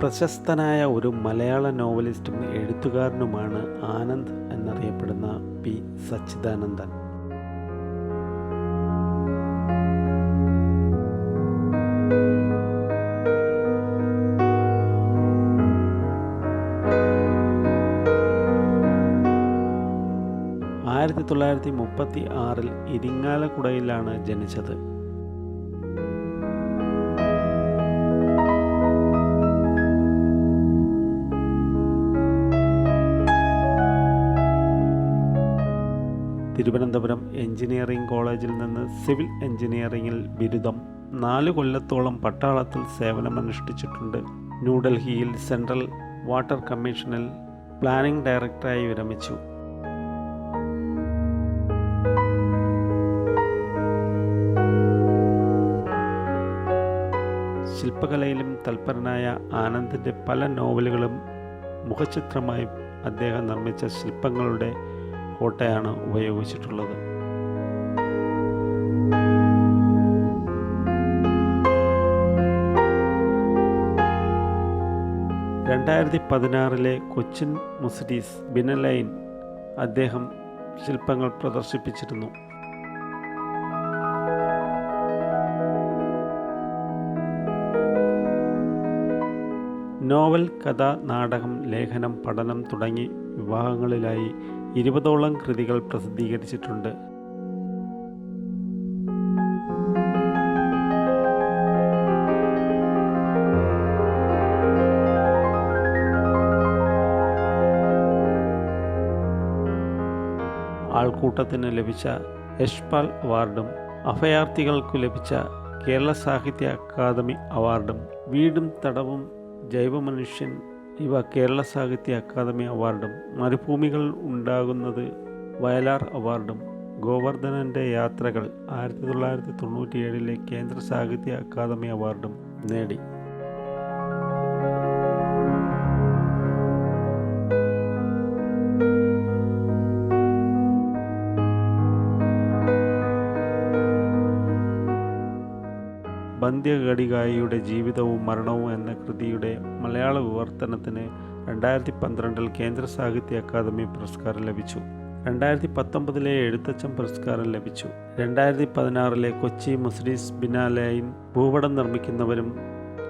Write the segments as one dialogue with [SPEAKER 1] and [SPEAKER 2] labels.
[SPEAKER 1] പ്രശസ്തനായ ഒരു മലയാള നോവലിസ്റ്റും എഴുത്തുകാരനുമാണ് ആനന്ദ് എന്നറിയപ്പെടുന്ന പി. സച്ചിദാനന്ദൻ. ആയിരത്തി തൊള്ളായിരത്തി മുപ്പത്തി ആറിൽ ഇരിങ്ങാലക്കുടയിലാണ് ജനിച്ചത്. തിരുവനന്തപുരം എഞ്ചിനീയറിംഗ് കോളേജിൽ നിന്ന് സിവിൽ എഞ്ചിനീയറിംഗിൽ ബിരുദം. നാല് കൊല്ലത്തോളം പട്ടാളത്തിൽ സേവനമനുഷ്ഠിച്ചിട്ടുണ്ട്. ന്യൂഡൽഹിയിൽ സെൻട്രൽ വാട്ടർ കമ്മീഷനിൽ പ്ലാനിംഗ് ഡയറക്ടറായി വിരമിച്ചു. ശില്പകലയിലും തൽപരനായ ആനന്ദിന്റെ പല നോവലുകളും മുഖചിത്രമായി അദ്ദേഹം നിർമ്മിച്ച ശില്പങ്ങളുടെ കോട്ടയാണ് ഉപയോഗിച്ചിട്ടുള്ളത്. രണ്ടായിരത്തി പതിനാറിലെ കൊച്ചിൻ മുസിഡീസ് ബിനലൈൻ അദ്ദേഹം ശില്പങ്ങൾ പ്രദർശിപ്പിച്ചിരുന്നു. നോവൽ കഥ നാടകം ലേഖനം പഠനം തുടങ്ങി വിഭാഗങ്ങളിലായി ഇരുപതോളം കൃതികൾ പ്രസിദ്ധീകരിച്ചിട്ടുണ്ട്. ആൾക്കൂട്ടത്തിന് ലഭിച്ച യഷ്പാൽ അവാർഡും അഭയാർത്ഥികൾക്കു ലഭിച്ച കേരള സാഹിത്യ അക്കാദമി അവാർഡും വീടും തടവും ജൈവമനുഷ്യൻ ഇവ കേരള സാഹിത്യ അക്കാദമി അവാർഡും മരുഭൂമികൾ ഉണ്ടാകുന്നത് വയലാർ അവാർഡും ഗോവർദ്ധനന്റെ യാത്രകൾ ആയിരത്തി തൊള്ളായിരത്തി തൊണ്ണൂറ്റിയേഴിലെ കേന്ദ്ര സാഹിത്യ അക്കാദമി അവാർഡും നേടി. ബന്ധ്യഘടികായിയുടെ ജീവിതവും മരണവും എന്ന കൃതിയുടെ മലയാള വിവർത്തനത്തിന് രണ്ടായിരത്തി പന്ത്രണ്ടിൽ കേന്ദ്ര സാഹിത്യ അക്കാദമി പുരസ്കാരം ലഭിച്ചു. രണ്ടായിരത്തി പത്തൊമ്പതിലെ എഴുത്തച്ഛൻ പുരസ്കാരം ലഭിച്ചു. രണ്ടായിരത്തി പതിനാറിലെ കൊച്ചി മുസ്ലിസ് ബിനാലയിൻ ഭൂപടം നിർമ്മിക്കുന്നവരും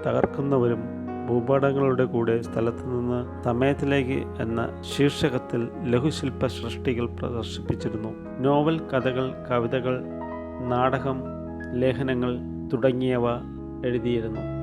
[SPEAKER 1] തകർക്കുന്നവരും ഭൂപടങ്ങളുടെ കൂടെ സ്ഥലത്തു നിന്ന് സമയത്തിലേക്ക് എന്ന ശീർഷകത്തിൽ ലഘുശില്പ സൃഷ്ടികൾ പ്രദർശിപ്പിച്ചിരുന്നു. നോവൽ കഥകൾ കവിതകൾ നാടകം ലേഖനങ്ങൾ തുടങ്ങിയവ എഴുതിയിരുന്നു.